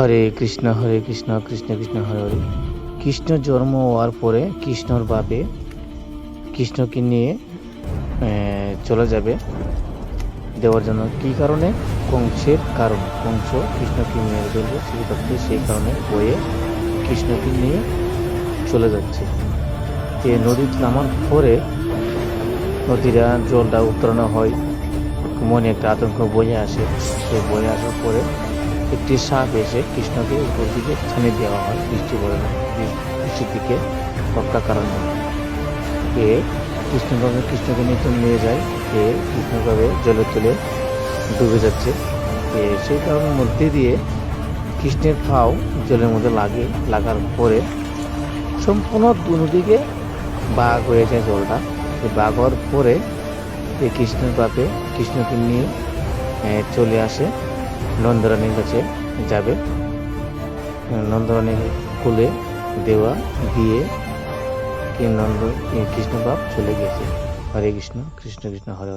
হরে কৃষ্ণ হরে কৃষ্ণ কৃষ্ণ কৃষ্ণ, হরে হরে। কৃষ্ণ জন্ম হওয়ার পরে কৃষ্ণর বাপে কৃষ্ণকে নিয়ে চলে যাবে দেওয়ার জন্য। কি কারণে? কংসের কারণ। কংস কৃষ্ণকে ফেলবে সেই ভক্তি সেই কারণে বয়ে কৃষ্ণকে নিয়ে চলে যাচ্ছে। যে নদীতে নামার পরে নদীরা জলটা উত্তরণ হয়। মনে একটা আতঙ্ক বয়ে আসে। সে বয়ে আসার পরে একটি সাপ এসে কৃষ্ণকে উপর দিকে ছানি দেওয়া হয়। বৃষ্টি পড়ে না। বৃষ্টির দিকে রক্ষা কারণে এ কৃষ্ণভাবে কৃষ্ণকে নিয়ে তো নিয়ে যায়। এ কৃষ্ণভাবে জলে তুলে ডুবে যাচ্ছে। এ সেই কারণের মধ্যে দিয়ে কৃষ্ণের পাও জলের মধ্যে লাগে, লাগার পরে সম্পূর্ণ দুদিকে বাঘ হয়ে যায় জলটা। এই বাঘ হওয়ার পরে এই কৃষ্ণের বাপে কৃষ্ণকে নিয়ে চলে আসে। নন্দরানীর কাছে যাবে নন্দরানীর কুলে দেওয়া দিয়ে কি নন্দ কৃষ্ণ বাপ চলে গেছে হরে কৃষ্ণ কৃষ্ণ কৃষ্ণ হরে।